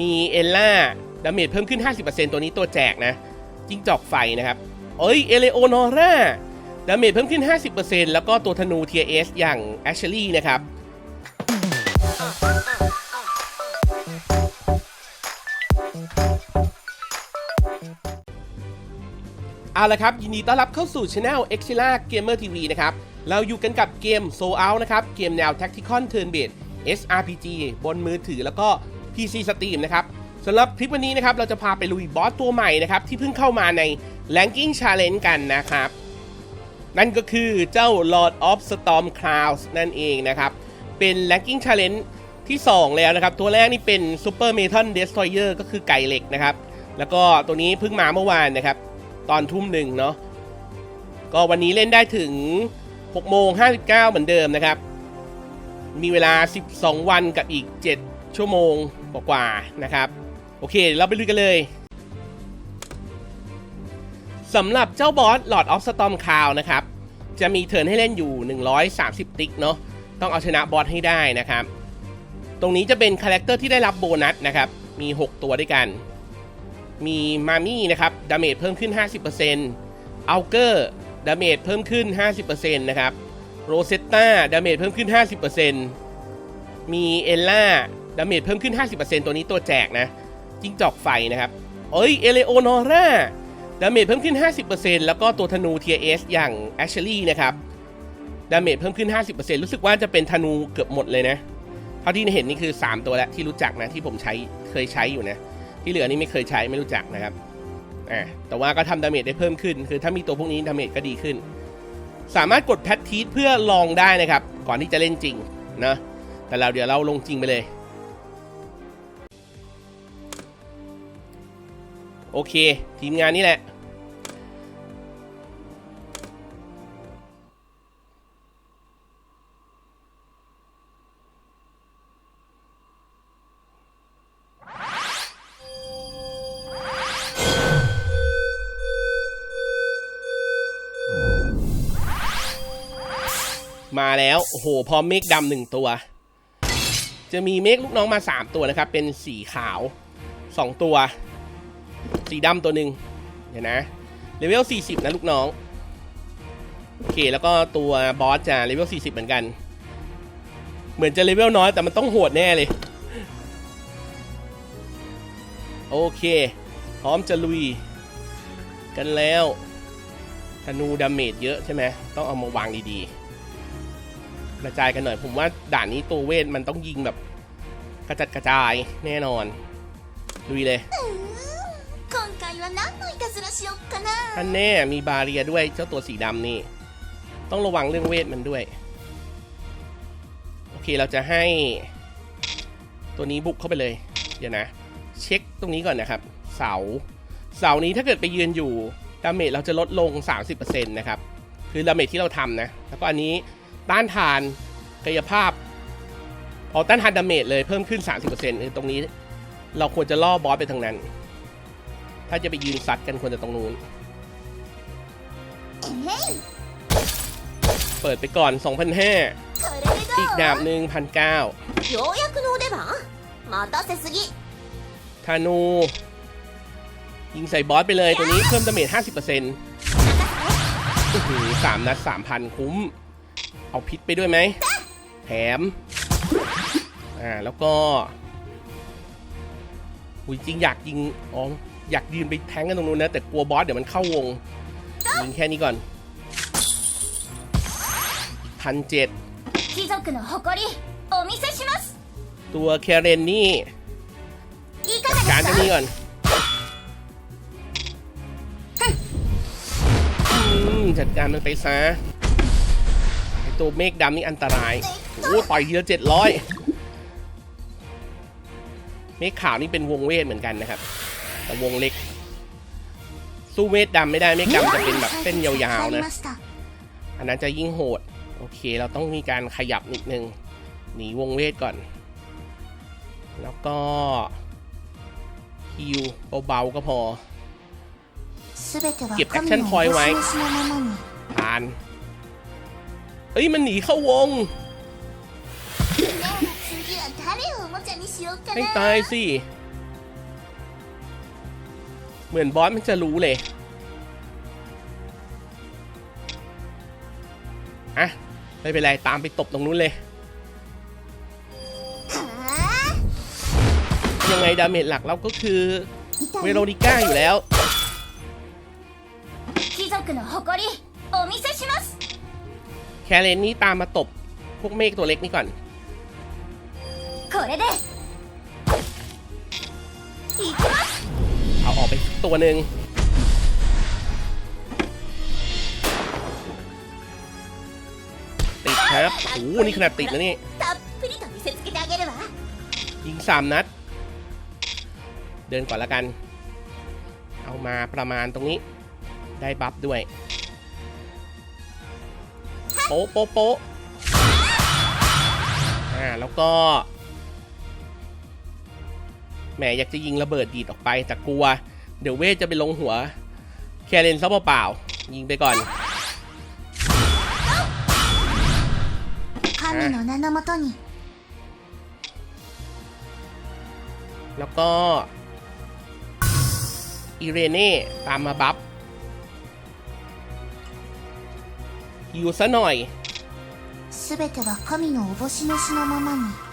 มีเอลล่าดาเมจเพิ่มขึ้น 50%ตัวนี้ตัวแจกนะจิ้งจอกไฟนะครับ เอ้ย เอเลโอนอร่าดาเมจเพิ่มขึ้น 50%แล้วก็ตัวธนูเทียเอสอย่างแอชเชอรี่นะครับ เอาละครับ ยินดีต้อนรับเข้าสู่ช anel e x i l a Gamer TV นะครับ เราอยู่กันกับเกม Soul Out นะครับ เกมแนว Tactical Turn Based SRPG บนมือถือแล้วก็ PC Steam นะครับสำหรับคลิปวันนี้นะครับเราจะพาไปลุยบอสตัวใหม่นะครับที่เพิ่งเข้ามาใน Ranking Challenge กันนะครับ นั่นก็คือเจ้า Lord of Storm Clouds นั่นเองนะครับ เป็น Ranking Challenge ที่ 2 แล้วนะครับ ตัวแรกนี่เป็น Super Metal Destroyer ก็คือไก่เหล็กนะครับ แล้วก็ตัวนี้เพิ่งมาเมื่อวานนะครับ ตอนทุ่มหนึ่งเนาะก็วันนี้เล่นได้ถึง6โมง59 เหมือนเดิมนะครับ มีเวลา 12 วันกับอีก 7 ชั่วโมง กว่าๆนะครับ โอเค เราไปลุยกันเลยสำหรับเจ้าบอส Lord of Storm Cloud นะครับ จะมีเทิร์นให้เล่นอยู่ 130 ติ๊กเนาะต้องเอาชนะบอสให้ได้นะครับ ตรงนี้จะเป็นคาแรคเตอร์ที่ได้รับโบนัสนะครับ มี 6 ตัวด้วยกัน มีมามี่นะครับดาเมจเพิ่มขึ้น 50%อัลเกอร์ดาเมจเพิ่มขึ้น 50%นะครับโรเซตตาดาเมจเพิ่มขึ้น 50%มีเอลล่า ดาเมจเพิ่มขึ้น 50%ตัวนี้ตัวแจกนะจิ้งจอกไฟนะครับเอ้ยเอเลโอนอร่าดาเมจเพิ่มขึ้น 50%แล้วก็ตัวธนูเทียเอสอย่างแอชเชอรี่นะครับดาเมจเพิ่มขึ้น 50%รู้สึกว่าจะเป็นธนูเกือบหมดเลยนะเท่าที่เห็นนี่คือ 3 ตัวแล้วที่รู้จักนะที่ผมใช้เคยใช้อยู่นะที่เหลือนี่ไม่เคยใช้ไม่รู้จักนะครับอ่าแต่ว่าก็ทำดาเมจได้เพิ่มขึ้น คือถ้ามีตัวพวกนี้ดาเมจก็ดีขึ้น สามารถกดแพททีสเพื่อลองได้นะครับ ก่อนที่จะเล่นจริงนะแต่เราเดี๋ยวเราลงจริงไปเลย โอเค ทีมงานนี่แหละ มาแล้ว โอ้โห พร้อมเมฆดำหนึ่งตัว จะมีเมฆลูกน้องมา 3 ตัวนะครับ เป็นสีขาว 2 ตัว สีดำตัวหนึ่งเดี๋ยวนะเลเวล 40 นะลูกน้อง โอเค แล้วก็ตัวบอสจะเลเวล 40 เหมือนกัน เหมือนจะเลเวลน้อยแต่มันต้องโหดแน่เลย โอเค พร้อมจะลุย กันแล้วธนูดาเมจเยอะใช่ไหมต้องเอามาวางดีๆ กระจายกันหน่อย ผมว่าด่านนี้ตัวเวทมันต้องยิงแบบ กระจัดกระจายแน่นอน ลุยเลย 今回は何のいたずらしよっかな ท่านแน่มีบาเรียด้วยเจ้าตัวสีดำนี่ ต้องระวังเรื่องเวทมันด้วย โอเคเราจะให้ ตัวนี้บุกเข้าไปเลย เดี๋ยวนะ เช็คตรงนี้ก่อนนะครับ เสา เสานี้ถ้าเกิดไปยืนอยู่ดาเมจเราจะลดลง 30%นะครับ คือดาเมจที่เราทำนะ แล้วก็อันนี้ต้านทานกายภาพพอต้านทานดาเมจเลยเพิ่มขึ้น 30%คือตรงนี้ เราควรจะล่อบอสไปทางนั้น ถ้าจะไปยืนซัดกันควรจะตรงนู้น เปิดไปก่อน 2,500 อีกดาบหนึ่งพันเก้าธานู ยิงใส่บอสไปเลยตัวนี้เพิ่มดาเมจ50%โอ้โหสามนัดสามพันคุ้ม เอาพิษไปด้วยไหม แถม อ่า แล้วก็หุยจริงอยากยิงอ๋อ อยากยืนไปแทงกันตรงนู้นนะ แต่กลัวบอสเดี๋ยวมันเข้าวงยิงแค่นี้ก่อนพันเจ็ดตัวแคเรนนี่การจะนี้ก่อนจัดการมันไปซะตัวเมฆดำนี่อันตรายโอ้ต่อยทีละเจ็ดร้อยเมฆขาวนี่เป็นวงเวทเหมือนกันนะครับ แต่วงเล็ก สู้เวทดำไม่ได้ไม่กำจะเป็นแบบเส้นยาวๆนะ อันนั้นจะยิ่งโหด โอเค เราต้องมีการขยับนิดนึง หนีวงเวทก่อน แล้วก็ฮิวเบาๆก็พอ เก็บแอคชั่นพอยไว้ผ่านเอ้ย มันหนีเข้าวงให้ตายสิ เหมือนบอสมันจะรู้เลย อ่ะ ไม่เป็นไร ตามไปตบตรงนู้นเลย は ยังไงดาเมจหลักเราก็คือ あ痛 เว い โรนิก้าอยู่แล้ว 貴族の誇りお見せします แคเรนนี่ตามมาตบ พวกเมฆตัวเล็กนี่ก่อน これでいきます เอาออกไปตัวหนึ่งติดครับโอ้โหนี่ขนาดติดนะนี่ยิงสามนัด เดินก่อนละกัน เอามาประมาณตรงนี้ ได้บัฟด้วยโป๊ะโป๊ะโป๊ะอ่าแล้วก็ แหมอยากจะยิงระเบิดดีดออกไปแต่กลัว เดี๋ยวเวทจะไปลงหัว แคเรนซะเปล่าๆยิงไปก่อน 神の名のもとに แล้วก็ อีเรเน่ตามมาบัฟอยู่ซะหน่อย 全ては神のおぼし召しのままに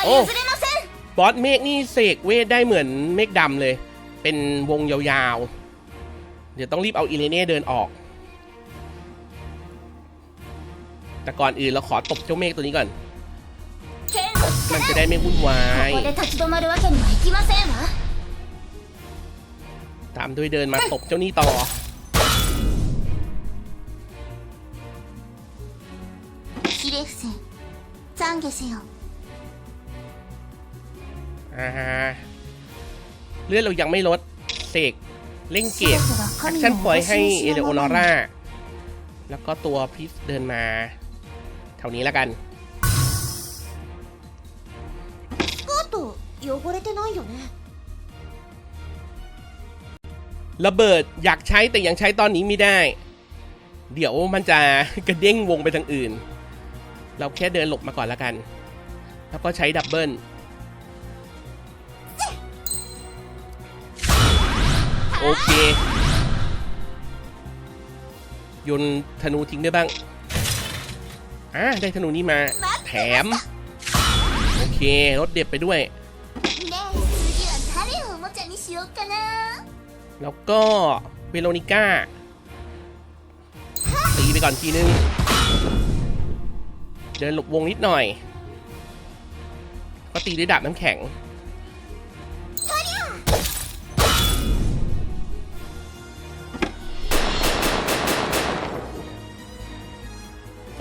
ここは譲れません บอสเมฆนี่เสกเวทได้เหมือนเมฆดำเลย เป็นวงยาวๆ เดี๋ยวต้องรีบเอาอีเรเน่เดินออก แต่ก่อนอื่นเราขอตบเจ้าเมฆตัวนี้ก่อน 剣を มันจะได้ไม่วุ่นวาย ここで立ち止まるわけにはいきませんわ ตามด้วยเดินมาตบเจ้านี่ต่อ ひれ伏せ懺悔せよ เลือดเรายังไม่ลดเสกเล่งเกตแอคชั่นปล่อยให้เอเลโอนอร่า แล้วก็ตัวพิสเดินมาเท่านี้แล้วกันระเบิดอยากใช้แต่ยังใช้ตอนนี้ไม่ได้ เดี๋ยวมันจะกระเด้งวงไปทางอื่น เราแค่เดินหลบมาก่อนแล้วกัน แล้วก็ใช้ดับเบิ้ล โอเค โยนธนูทิ้งได้บ้างอะได้ธนูนี้มา แถม โอเครถเด็บไปด้วย แล้วก็เวโรนิก้าตีไปก่อนทีนึง เดินหลบวงนิดหน่อย ก็ตีด้วยดาบน้ำแข็ง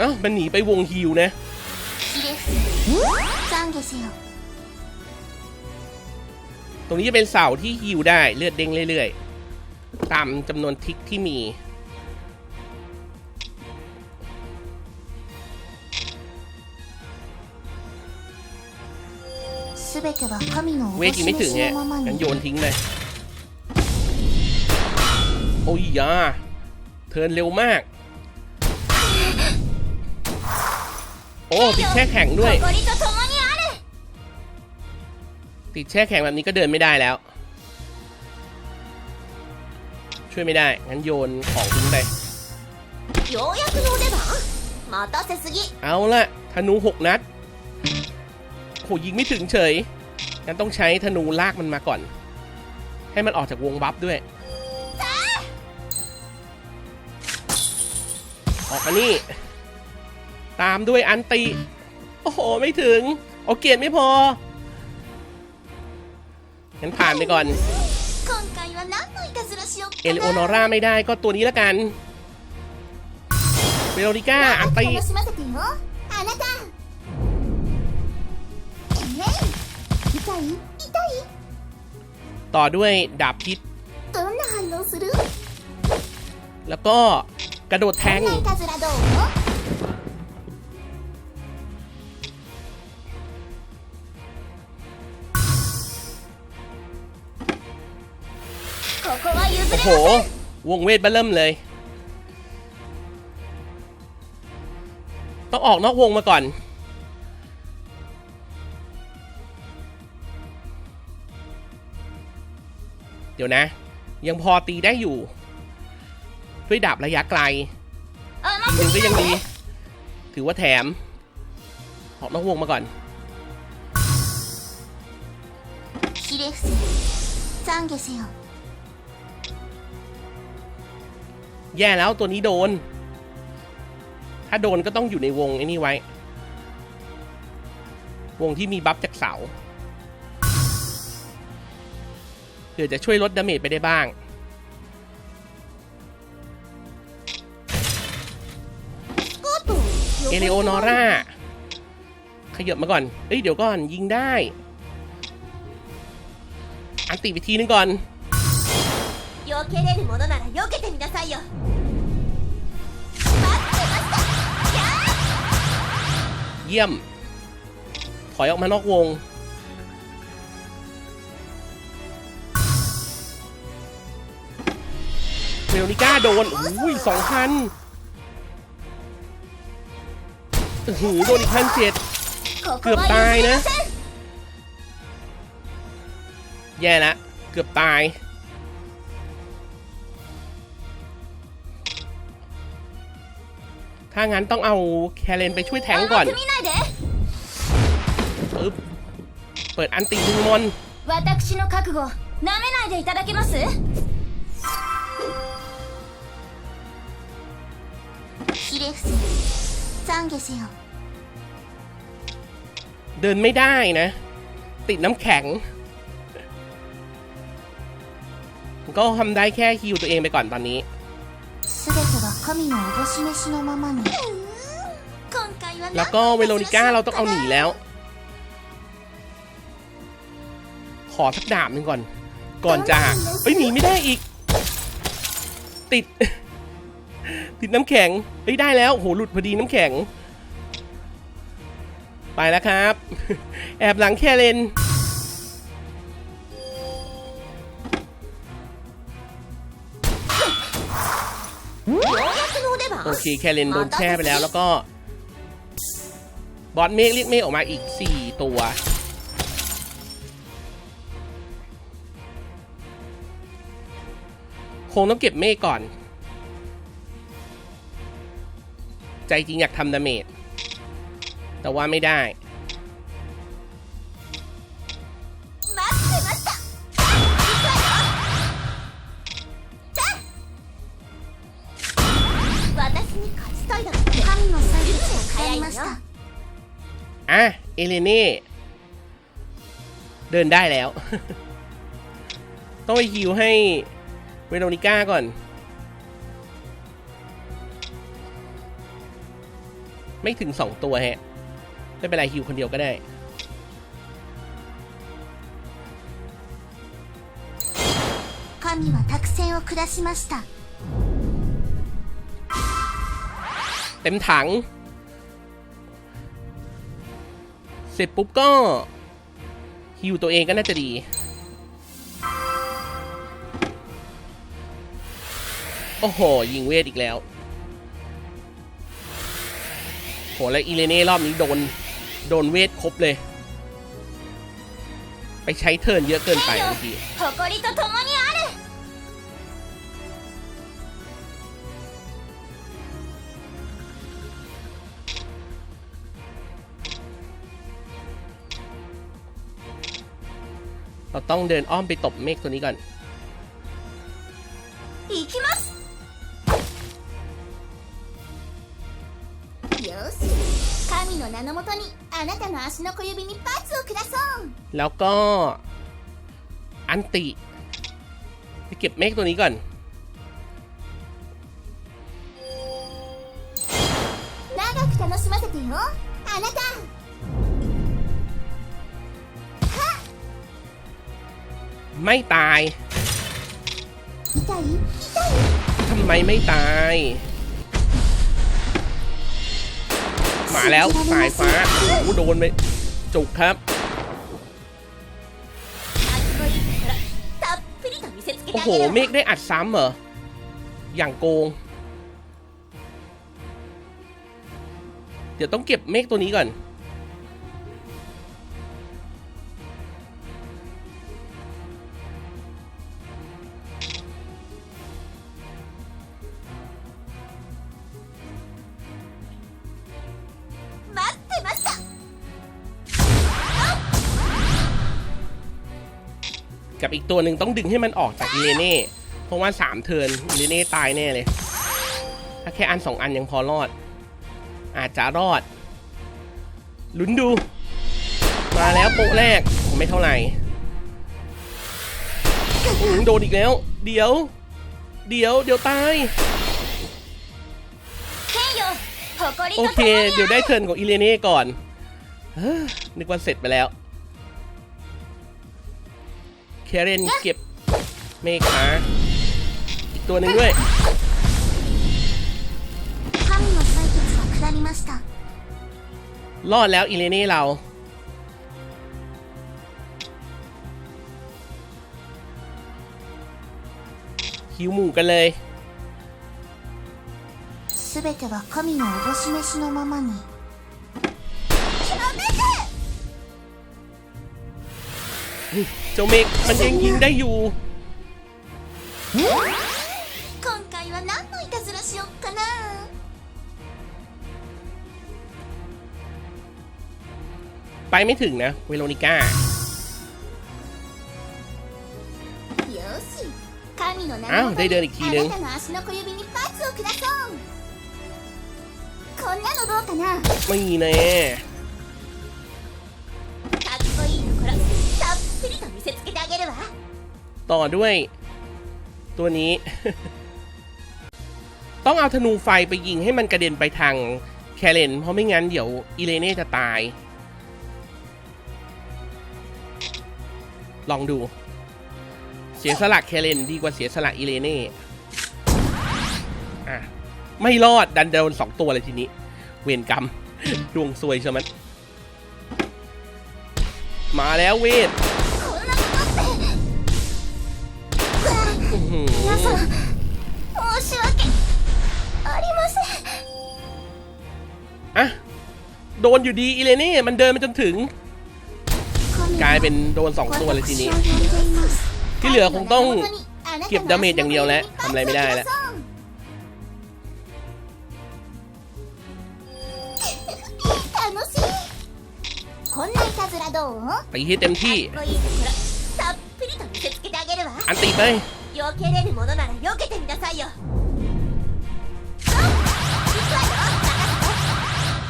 อ้ามันหนีไปวงฮิวนะตรงนี้จะเป็นเสาที่ฮิวได้เลือดเด้งเรื่อยๆ ตามจำนวนทิกที่มี เวทีไม่ถึงไงงั้นโยนทิ้งเลย โอ้ยยาเทินเร็วมาก โอ้ติดแช่แข็งด้วย ติดแช่แข็งแบบนี้ก็เดินไม่ได้แล้ว ช่วยไม่ได้ งั้นโยนของทิ้งไปเอาละธนูหกนัดโหยิงไม่ถึงเฉย งั้นต้องใช้ธนูลากมันมาก่อน ให้มันออกจากวงบัฟด้วย ออกมานี่ ตามด้วยอันติ โอ้โห ไม่ถึง โอเกียรไม่พอเข็นผ่านไปก่อน เอลโอนอร่าไม่ได้ก็ตัวนี้แล้วกันเวโรนิก้า อันติต่อด้วยดาบพิษ แล้วก็กระโดดแทง โอ้โห วงเวทบ้เริ่มเลย ต้องออกนอกวงมาก่อนเดี๋ยวนะ ยังพอตีได้อยู่ ด้วยดาบระยะไกลหนึ่งก็ยังดี ถือว่าแถม ออกนอกวงมาก่อน แย่แล้วตัวนี้โดน ถ้าโดนก็ต้องอยู่ในวงไอ้นี่ไว้ วงที่มีบัฟจากเสาเผื่อจะช่วยลดดาเมจไปได้บ้าง เอเลโอนอร่า ขยับมาก่อน เอ้ย เดี๋ยวก่อนยิงได้ อันติไปทีนึงก่อน 避けれるものなら避けてみなさいよ待ってましたキャー เยี่ยม ถอยออกมานอกวง เวลนิก้าโดน อุ้ยสองพันโอ้โหโดนอีกพันเจ็ด ここเกือบ は ตาย 譲り นะ ません แย่ละเกือบตาย ถ้างั้นต้องเอาแคเรนไปช่วยแทงก่อนปึ๊บเปิดอันติดึงมอนเดินไม่ได้นะ ติดน้ำแข็ง ก็ทำได้แค่ฮิวตัวเองไปก่อนตอนนี้ 神のおぼし飯のままに今回は แล้วก็เวโรนิก้าเราต้องเอาหนีแล้ว ขอสักดาบหนึ่งก่อน ก่อนจะเอ้ยหนีไม่ได้อีก ติด ติดน้ำแข็งเอ้ยได้แล้วโหหลุดพอดีน้ำแข็ง ไปแล้วครับ แอบหลังแคเรน ようやくのお出番 โอเคแคเรนโดนแช่ไปแล้วแล้วก็ บอสเมฆเรียกเมฆออกมาอีก 4 ตัว คงต้องเก็บเมฆก่อน ใจจริงอยากทำดาเมจแต่ว่าไม่ได้ きを使いました อ่ะ เอเลเน่ เดินได้แล้ว ต้องไปฮิวให้เวโรนิก้าก่อน ไม่ถึงสองตัวฮะ ไม่เป็นไรฮิวคนเดียวก็ได้ 神は託戦を下しました เต็มถัง เสร็จปุ๊บก็ฮิวตัวเองก็น่าจะดี โอ้โห ยิงเวทอีกแล้ว โห แล้วอีเลเน่รอบนี้โดน โดนเวทครบเลย ไปใช้เทิร์นเยอะเกินไปเมื่อกี้ เราต้องเดินอ้อมไปตบเมฆตัวนี้ก่อน 行きますよし神の名のもとにあなたの足の小指に罰を下そう แล้วก็ อันติไปเก็บเมฆตัวนี้ก่อน 長く楽しませてよあなた ไม่ตายทำไมไม่ตาย มาแล้วสายฟ้าโอ้โหโดนไปจุกครับโอ้โหเมฆได้อัดซ้ำเหรอ อย่างโกง เดี๋ยวต้องเก็บเมฆตัวนี้ก่อน ตัวหนึ่งต้องดึงให้มันออกจากอีเลเน่เพราะว่าสามเทิร์นอีเลเน่ตายแน่เลย ถ้าแค่อัน 2 อันยังพอรอด อาจจะรอด ลุ้นดู มาแล้วโปะแรกผมไม่เท่าไหร่โดนอีกแล้ว เดี๋ยว เดี๋ยว เดี๋ยวตาย โอเค เดี๋ยวได้เทิร์นของอีเลเน่ก่อนนึกว่าเสร็จไปแล้ว เคเรนเก็บเมคาอีกตัวหนึ่งด้วย 神の採決は下りました รอดแล้วอีเลเน่เรา หิวหมูกันเลย 全ては神のおぼし飯のままに เจ้าเมกมันยังยิงได้อยู่ 今回は何のいたずらしよっかな ไปไม่ถึงนะ เวโรนิก้า よし神の名あのもとででにで聞いてあ ต่อด้วย ตัวนี้ ต้องเอาธนูไฟไปยิงให้มันกระเด็นไปทางแคเรนเพราะไม่งั้นเดี๋ยวอีเลเน่จะตาย ลองดู เสียสละแคเรนดีกว่าเสียสละอีเลเน่อะไม่รอดดันโดนสองตัวเลยทีนี้ เวรกรรมดวงซวยใช่ไหมมาแล้วเวท 皆さん申し訳ありません อ่ะ โดนอยู่ดีอีเลเน่มันเดินมาจนถึง กลายเป็นโดนสองตัวเลยทีนี้ ที่เหลือคงต้องเก็บดาเมจอย่างเดียวแล้วทำอะไรไม่ได้แล้ว 楽しいこんないたずらどう ตีให้เต็มที่ かっこいいところたっぷりと見せつけてあげるわ อันตีไป 避けれるものなら避けてみなさいよそう行くわよ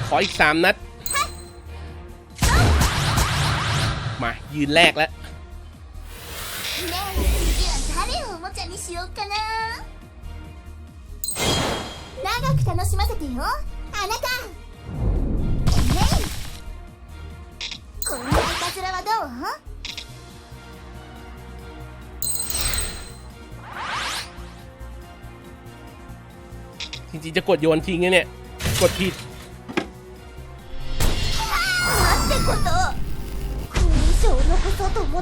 ขออีกสามนัด มา ยืนแรกแล้ว ねえ次は誰をおもちゃにしようかな長く楽しませてよあなたねえこんないたずらはどう จริงๆจะกดโยนทิ้งนะเนี่ย กดผิด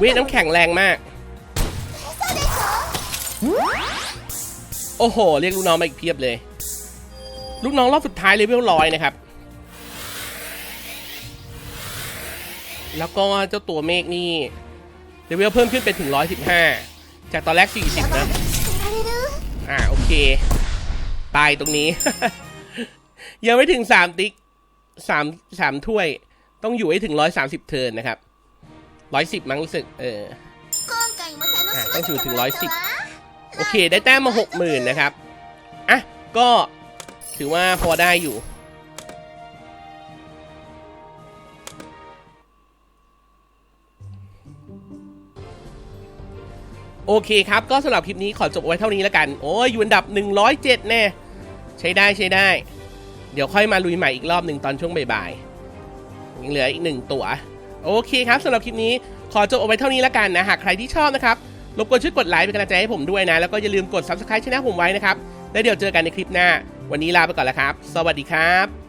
เวทน้ำแข็งแรงมาก โอ้โห เรียกลูกน้องมาอีกเพียบเลย ลูกน้องรอบสุดท้ายเลเวลร้อยนะครับ แล้วก็เจ้าตัวเมฆนี่เลเวลเพิ่มขึ้นเป็นถึง 115 จากตอนแรก 40 นะ อ่า โอเค ตายตรงนี้ ยังไม่ถึงสามติ๊กสามสามถ้วย ต้องอยู่ให้ถึงร้อยสามสิบเทินนะครับร้อยสิบมั้งรู้สึก เออต้องอยู่ถึงร้อยสิบโอเค ได้แต้มมาหกหมื่นนะครับ อะ ก็ถือว่าพอได้อยู่ โอเคครับ ก็สำหรับคลิปนี้ขอจบไว้เท่านี้แล้วกัน โอ้ยอยู่อันดับจ็ดแน่ ใช้ได้ใช้ได้ เดี๋ยวค่อยมาลุยใหม่อีกรอบหนึ่งตอนช่วงบ่ายๆยังเหลืออีกหนึ่งตัว โอเคครับสำหรับคลิปนี้ขอจบเอาไว้เท่านี้แล้วกันนะ หากใครที่ชอบนะครับรบกวนช่วยกดไลค์เป็นกำลังใจให้ผมด้วยนะ แล้วก็อย่าลืมกด subscribe ช่องผมไว้นะครับ แล้วเดี๋ยวเจอกันในคลิปหน้า วันนี้ลาไปก่อนแล้วครับ สวัสดีครับ